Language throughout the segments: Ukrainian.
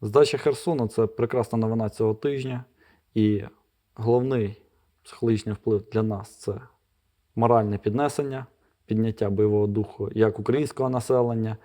Здача Херсону це прекрасна новина цього тижня. І головний психологічний вплив для нас це моральне піднесення, підняття бойового духу як українського населення,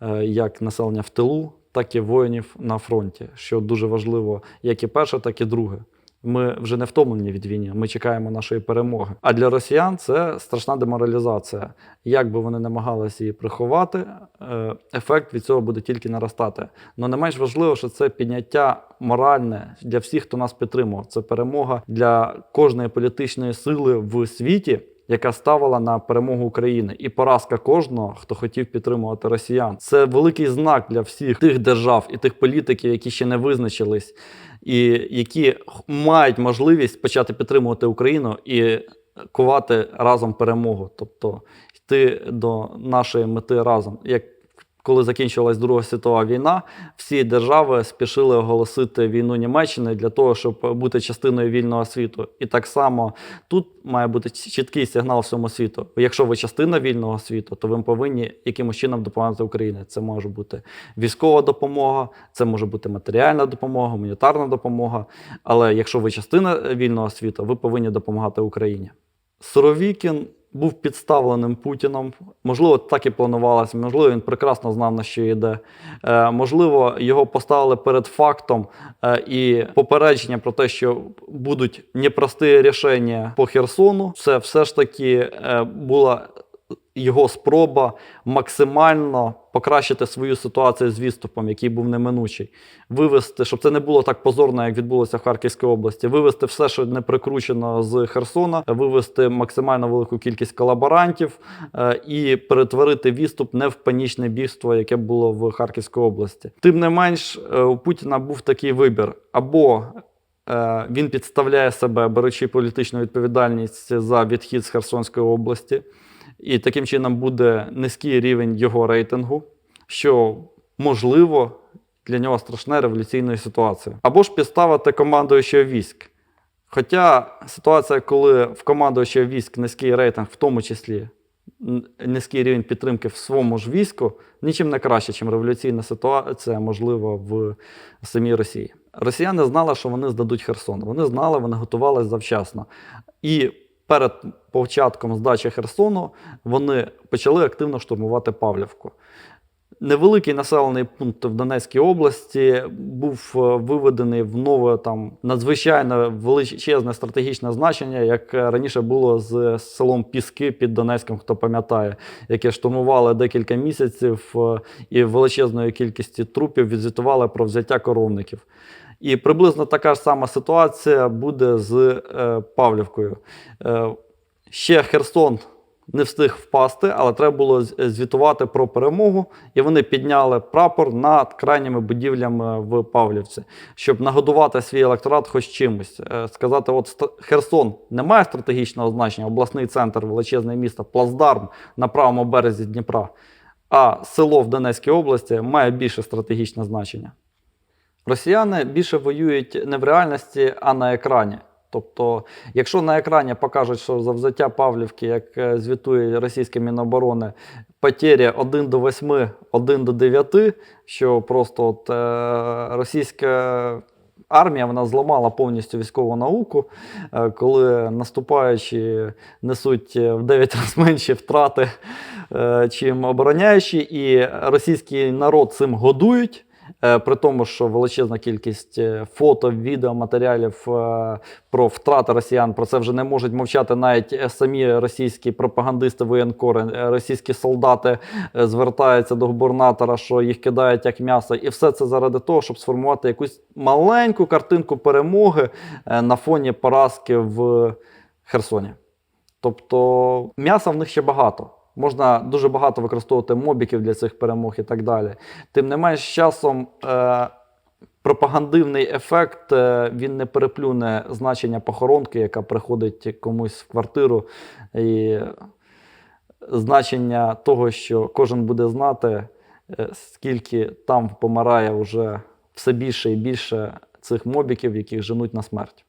е, як населення в тилу, так і воїнів на фронті, що дуже важливо, як і перше, так і друге. Ми вже не втомлені від війни, ми чекаємо нашої перемоги. А для росіян це страшна деморалізація. Як би вони намагалися її приховати, е, ефект від цього буде тільки наростати. Но не менш важливо, що це підняття моральне для всіх, хто нас підтримував. Це перемога для кожної політичної сили в світі, яка ставила на перемогу України, і поразка кожного, хто хотів підтримувати росіян. Це великий знак для всіх тих держав і тих політиків, які ще не визначились, і які мають можливість почати підтримувати Україну і кувати разом перемогу, тобто йти до нашої мети разом. Як коли закінчилась Друга світова війна, всі держави спішили оголосити війну Німеччини для того, щоб бути частиною вільного світу. І так само тут має бути чіткий сигнал всьому світу. Якщо ви частина вільного світу, то ви повинні якимось чином допомагати Україні. Це може бути військова допомога, це може бути матеріальна допомога, гуманітарна допомога. Але якщо ви частина вільного світу, ви повинні допомагати Україні. Суровікін був підставленим Путіном. Можливо, так і планувалося. Можливо, він прекрасно знав, на що йде. Е, можливо, його поставили перед фактом е, і попередження про те, що будуть непрості рішення по Херсону. Це все ж таки е, була його спроба максимально покращити свою ситуацію з відступом, який був неминучий, вивести, щоб це не було так позорно, як відбулося в Харківській області, вивести все, що не прикручено з Херсона, вивести максимально велику кількість колаборантів е, і перетворити відступ не в панічне бійство, яке було в Харківській області. Тим не менш, е, у Путіна був такий вибір. Або е, він підставляє себе, беручи політичну відповідальність за відхід з Херсонської області, і таким чином буде низький рівень його рейтингу, що можливо для нього страшна революційна ситуація. Або ж підставити командуючого військ. Хоча ситуація, коли в командуючого військ низький рейтинг, в тому числі низький рівень підтримки в своєму ж війську, нічим не краще, ніж революційна ситуація, можливо, в самій Росії. Росіяни знали, що вони здадуть Херсон. Вони знали, вони готувалися завчасно. І перед початком здачі Херсону вони почали активно штурмувати Павлівку. Невеликий населений пункт в Донецькій області був е, виведений в нове там надзвичайно величезне стратегічне значення, як раніше було з селом Піски під Донецьком, хто пам'ятає, яке штурмували декілька місяців е, і величезною кількістю трупів відзвітували про взяття коровників. І приблизно така ж сама ситуація буде з е, Павлівкою. Е, ще Херсон не встиг впасти, але треба було звітувати про перемогу, і вони підняли прапор над крайніми будівлями в Павлівці, щоб нагодувати свій електорат хоч чимось. Е, Сказати, от Херсон не має стратегічного значення, обласний центр, величезне місто, плацдарм на правому березі Дніпра, а село в Донецькій області має більше стратегічне значення. Росіяни більше воюють не в реальності, а на екрані. Тобто, якщо на екрані покажуть, що за взяття Павлівки, як е, звітує російське Міноборони, потері 1 до 8, 1 до 9, що просто от, е, російська армія вона зламала повністю військову науку, е, коли наступаючі несуть е, в 9 разів менші втрати, е, чим обороняючі, і російський народ цим годують. Е, При тому, що величезна кількість е, фото, відео, матеріалів е, про втрати росіян про це вже не можуть мовчати навіть самі російські пропагандисти, воєнкори, російські солдати звертаються до губернатора, що їх кидають як м'ясо, і все це заради того, щоб сформувати якусь маленьку картинку перемоги на фоні поразки в Херсоні. Тобто м'яса в них ще багато. Можна дуже багато використовувати мобіків для цих перемог і так далі. Тим не менш, часом е, пропагандивний ефект е, він не переплюне значення похоронки, яка приходить комусь в квартиру, і значення того, що кожен буде знати, е, скільки там помирає вже все більше і більше цих мобіків, яких женуть на смерть.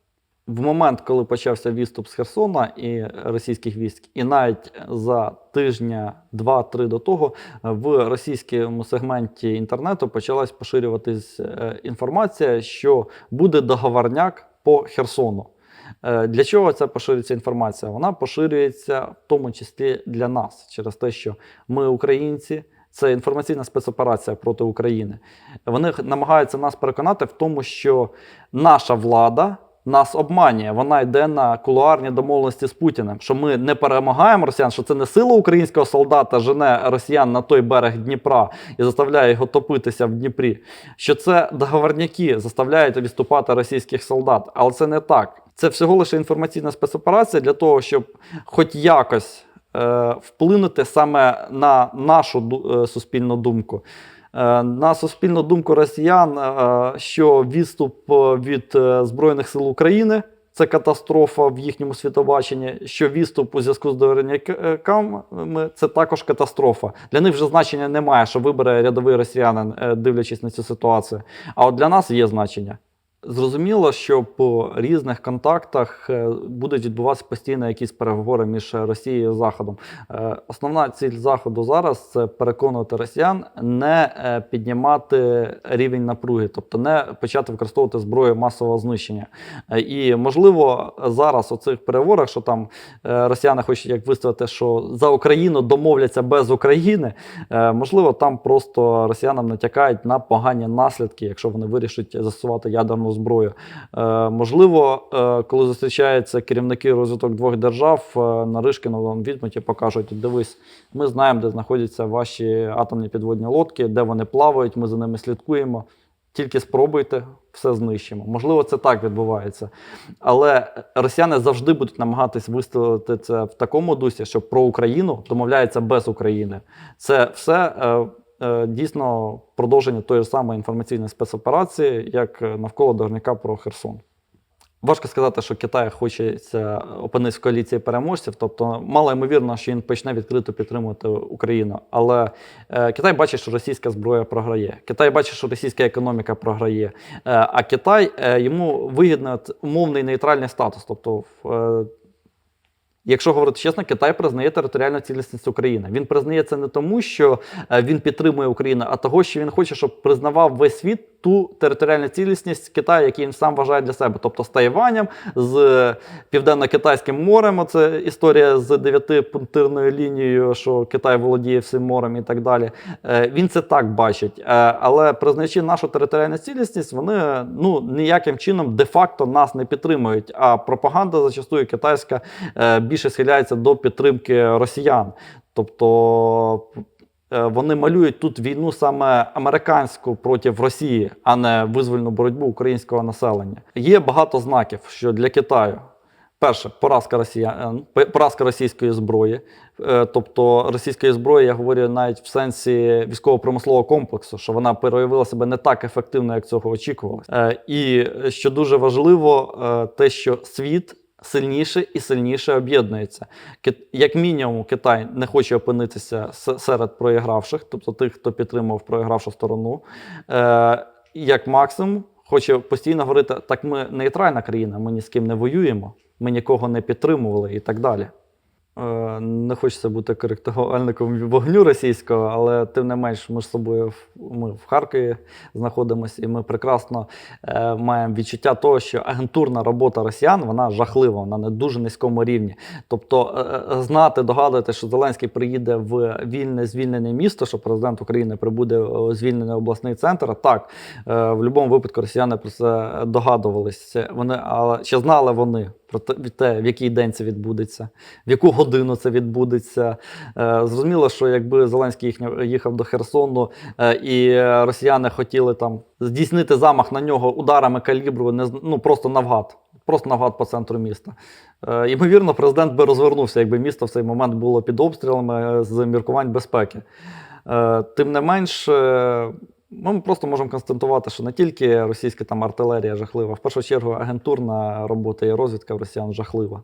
В момент, коли почався відступ з Херсона і російських військ, і навіть за тижня два-три до того в російському сегменті інтернету почалась поширюватись е, інформація, що буде договорняк по Херсону. Е, Для чого ця поширюється інформація? Вона поширюється в тому числі для нас через те, що ми українці. Це інформаційна спецоперація проти України. Вони намагаються нас переконати в тому, що наша влада нас обманює. Вона йде на кулуарні домовленості з Путіним, що ми не перемагаємо росіян, що це не сила українського солдата жене росіян на той берег Дніпра і заставляє його топитися в Дніпрі. Що це договорняки заставляють відступати російських солдат. Але це не так. Це всього лише інформаційна спецоперація для того, щоб хоч якось е, вплинути саме на нашу е, суспільну думку. Е, На суспільну думку росіян, е, що відступ е, від Збройних сил України це катастрофа в їхньому світобаченні, що відступ у зв'язку з доверняками це також катастрофа. Для них вже значення немає, що вибере рядовий росіянин, дивлячись на цю ситуацію. А от для нас є значення. Зрозуміло, що по різних контактах е, будуть відбуватися постійно якісь переговори між Росією і Заходом. Е, Основна ціль Заходу зараз це переконувати росіян не е, піднімати рівень напруги, тобто не почати використовувати зброю масового знищення. І можливо зараз у цих переговорах, що там росіяни хочуть як виставити, що за Україну домовляться без України. Можливо, там просто росіянам натякають на погані наслідки, якщо вони вирішать застосувати ядерну зброю. Е, Можливо, е, коли зустрічаються керівники розвиток двох держав, е, Наришкіна візьмуть і покажуть: дивись, ми знаємо, де знаходяться ваші атомні підводні лодки, де вони плавають, ми за ними слідкуємо. Тільки спробуйте, все знищимо. Можливо, це так відбувається. Але росіяни завжди будуть намагатись виставити це в такому дусі, що про Україну домовляється без України. Це все дійсно продовження тої самої інформаційної спецоперації, як е, навколо Дорняка про Херсон. Важко сказати, що Китай хочеться опинитися в коаліції переможців, тобто мало ймовірно, що він почне відкрито підтримувати Україну. Але е, Китай бачить, що російська зброя програє. Китай бачить, що російська економіка програє. Е, а Китай е, йому вигідно умовний нейтральний статус. Тобто, е, Якщо говорити чесно, Китай признає територіальну цілісність України. Він признає це не тому, що е, він підтримує Україну, а того, що він хоче, щоб признавав весь світ ту територіальну цілісність Китаю, який він сам вважає для себе, тобто з Тайванем, з південно-китайським морем. Це історія з дев'ятипунктирною лінією, що Китай володіє всім морем і так далі. Е, Він це так бачить. Е, Але признаючи нашу територіальну цілісність, вони ну ніяким чином де-факто нас не підтримують. А пропаганда зачастую китайська е, більше схиляється до підтримки росіян. Тобто е, вони малюють тут війну саме американську проти Росії, а не визвольну боротьбу українського населення. Є багато знаків, що для Китаю. Перше, поразка росіян, поразка російської зброї. Е, Тобто російської зброї, я говорю навіть в сенсі військово-промислового комплексу, що вона проявила себе не так ефективно, як цього очікувалося. Е, І що дуже важливо, е, те, що світ сильніше і сильніше об'єднується. Як мінімум, Китай не хоче опинитися серед проігравших, тобто тих, хто підтримав проігравшу сторону. Е, Як максимум, хоче постійно говорити: так ми нейтральна країна, ми ні з ким не воюємо, ми нікого не підтримували і так далі. Е, Не хочеться бути коректувальником вогню російського, але тим не менш, ми з собою в- ми в Харкові знаходимося, і ми прекрасно е, маємо відчуття того, що агентурна робота росіян вона жахлива, вона на дуже низькому рівні. Тобто, е, е, знати, догадувати, що Зеленський приїде в вільне звільнене місто, що президент України прибуде у звільнений обласний центр. Так, е, в будь-якому випадку росіяни про це догадувалися. Вони, але чи знали вони про те, в який день це відбудеться, в яку годину це відбудеться. Е, Зрозуміло, що якби Зеленський їхав до Херсону е, і росіяни хотіли там здійснити замах на нього ударами калібру, не ну просто навгад. Просто навгад по центру міста. Е, Ймовірно, президент би розвернувся, якби місто в цей момент було під обстрілами з міркувань безпеки. Тим не менш, ми просто можемо констатувати, що не тільки російська там артилерія жахлива, в першу чергу агентурна робота і розвідка в росіян жахлива.